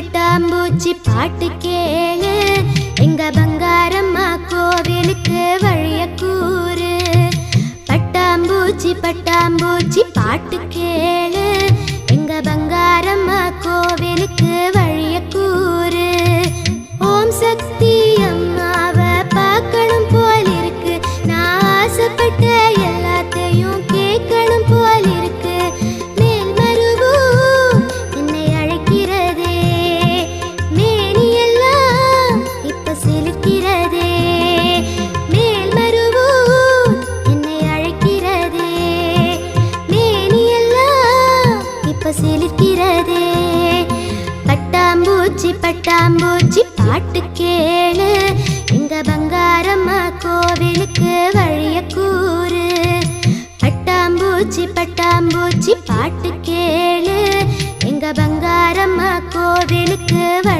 பட்டாம்பூச்சி பாட்டு கேளு. எங்க பங்காரம்மா கோவிலுக்கு வழிய கூறு. பட்டாம்பூச்சி பட்டாம்பூச்சி பாட்டு கேளு. வருகிறதே பட்டாம்பூச்சி பட்டாம்பூச்சி பாட்டு கேளு. எங்க பங்காரம்மா கோவிலுக்கு வழிய கூறு. பட்டாம்பூச்சி பட்டாம்பூச்சி பாட்டு கேளு. எங்க பங்காரம்மா கோவிலுக்கு வழி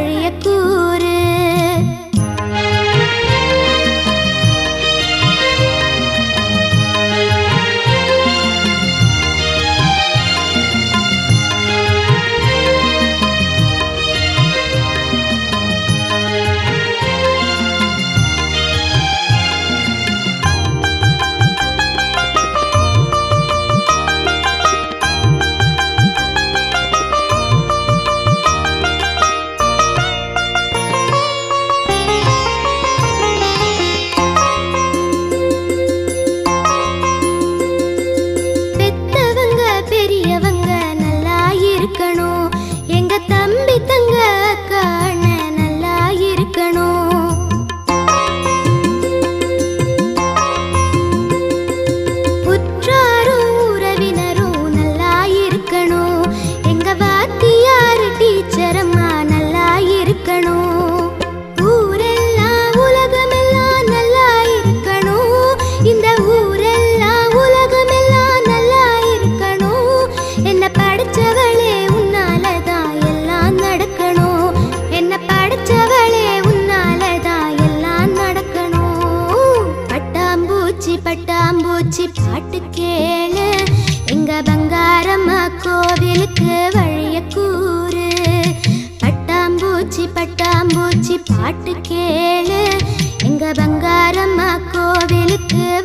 பட்டாம்பூச்சி பாட்டு கேளு. எங்க பங்காரம்மா கோவிலுக்கு வழிய கூறு. பட்டாம்பூச்சி பட்டாம்பூச்சி பாட்டு கேளு. எங்க பங்காரம்மா கோவிலுக்கு